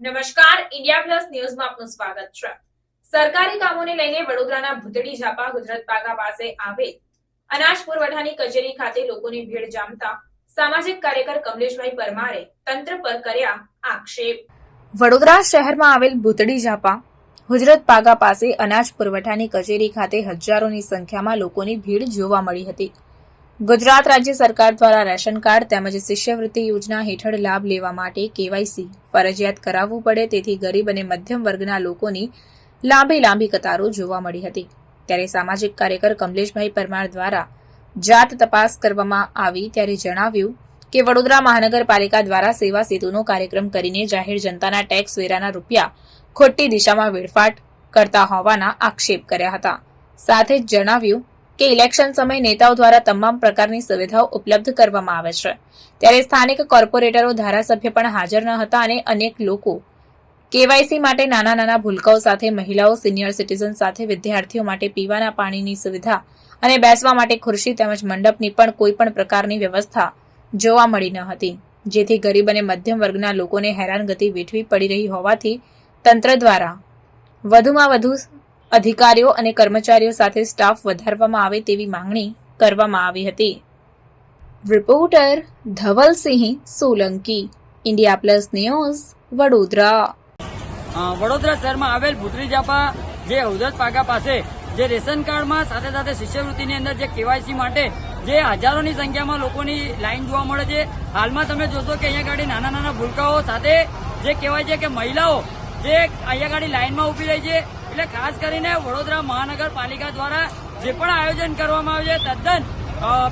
નમસ્કાર, India plus ન્યૂઝમાં આપનું સ્વાગત છે. સરકારી કામોને લઈને વડોદરાના ભૂતડી ઝાપા ગુજરાત પાગા પાસે આવેલ અનાજ પુરવઠાની કચેરી ખાતે લોકોની ભીડ જામતા સામાજિક કાર્યકર કમલેશભાઈ પરમારે તંત્ર પર કર્યા આક્ષેપ. વડોદરા શહેરમાં આવેલ ભૂતડી ઝાપા ગુજરાત પાગા પાસે અનાજ પુરવઠાની કચેરી ખાતે હજારોની સંખ્યામાં લોકોની ભીડ જોવા મળી હતી. ગુજરાત રાજ્ય સરકાર દ્વારા રેશન કાર્ડ તેમજ શિષ્યવૃત્તિ યોજના હેઠળ લાભ લેવા માટે કેવાયસી ફરજિયાત કરાવવું પડે તેથી ગરીબ અને મધ્યમ વર્ગના લોકોની લાંબી લાંબી કતારો જોવા મળી હતી. ત્યારે સામાજિક કાર્યકર કમલેશભાઈ પરમાર દ્વારા જાત તપાસ કરવામાં આવી ત્યારે જણાવ્યું કે વડોદરા મહાનગરપાલિકા દ્વારા સેવા સેતુનો કાર્યક્રમ કરીને જાહેર જનતાના ટેક્સ વેરાના રૂપિયા ખોટી દિશામાં વેડફાટ કરતા હોવાના આક્ષેપ કર્યા હતા. સાથે જ જણાવ્યું કે ઇલેક્શન સમયે નેતાઓ દ્વારા તમામ પ્રકારની સુવિધાઓ ઉપલબ્ધ કરવામાં આવે છે. ત્યારે સ્થાનિક કોર્પોરેટરો, ધારાસભ્ય પણ હાજર ન હતા અને અનેક લોકો કેવાયસી માટે નાના નાના ભૂલકાઓ સાથે, મહિલાઓ, સિનિયર સિટીઝન સાથે, વિદ્યાર્થીઓ માટે પીવાના પાણીની સુવિધા અને બેસવા માટે ખુરશી તેમજ મંડપની પણ કોઈ પણ પ્રકારની વ્યવસ્થા જોવા મળી ન હતી. જેથી ગરીબ અને મધ્યમ વર્ગના લોકોને હેરાનગતિ વેઠવી પડી રહી હોવાથી તંત્ર દ્વારા વધુમાં વધુ અધિકારીઓ અને કર્મચારીઓ સાથે સ્ટાફ વધારવામાં આવે તેવી માંગણી કરવામાં આવી હતી. Reporter Dhavalsinh Solanki, India plus news, Vadodara. Vadodara શહેરમાં આવેલ ભૂતરી જાપા જે હૌદત પાગા પાસે, જે રેશન કાર્ડમાં સાથે સાથે શિષ્યવૃત્તિની અંદર જે કેવાયસી માટે જે હજારોની સંખ્યામાં લોકોની લાઈન જોવા મળે છે, હાલમાં તમે જોશો કે અહીંયા ગાડી નાના નાના ભૂલકાઓ સાથે જે કહેવાય છે કે મહિલાઓ જે અહીંયા ગાડી લાઈનમાં ઊભી રહી છે એટલે ખાસ કરીને વડોદરા મહાનગરપાલિકા દ્વારા જે પણ આયોજન કરવામાં આવ્યું છે, તદ્દન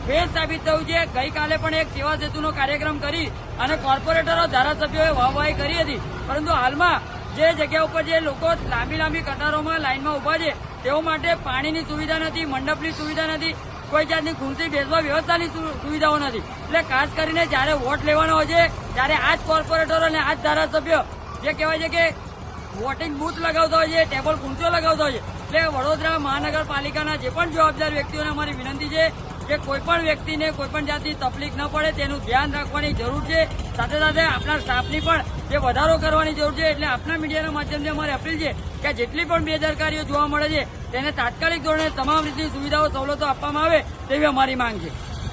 ફેલ સાબિત થયું છે. ગઈકાલે પણ એક સેવા સેતુનો કાર્યક્રમ કરી અને કોર્પોરેટરો, ધારાસભ્યોએ વાહવાહી કરી હતી. પરંતુ હાલમાં જે જગ્યા ઉપર જે લોકો લાંબી લાંબી કતારોમાં લાઇનમાં ઊભા છે, તેઓ માટે પાણીની સુવિધા નથી, મંડપની સુવિધા નથી, કોઈ જાતની ખુરશી બેસવા વ્યવસ્થાની સુવિધાઓ નથી. એટલે ખાસ કરીને જ્યારે વોટ લેવાનો હોય છે, ત્યારે આ જ કોર્પોરેટરો અને આ જ ધારાસભ્યો જે કહેવાય છે કે વોટિંગ બૂથ લગાવતા હોય છે, ટેબલ ખૂંચો લગાવતા હોય છે. એટલે વડોદરા મહાનગરપાલિકાના જે પણ જવાબદાર વ્યક્તિઓને અમારી વિનંતી છે કે કોઈપણ વ્યક્તિને કોઈપણ જાતની તકલીફ ન પડે, તેનું ધ્યાન રાખવાની જરૂર છે. સાથે સાથે આપણા સ્ટાફની પણ જે વધારો કરવાની જરૂર છે, એટલે આપના મીડિયાના માધ્યમથી અમારી અપીલ છે કે જેટલી પણ બેદરકારીઓ જોવા મળે છે, તેને તાત્કાલિક ધોરણે તમામ રીતની સુવિધાઓ સવલતો આપવામાં આવે તેવી અમારી માંગ છે.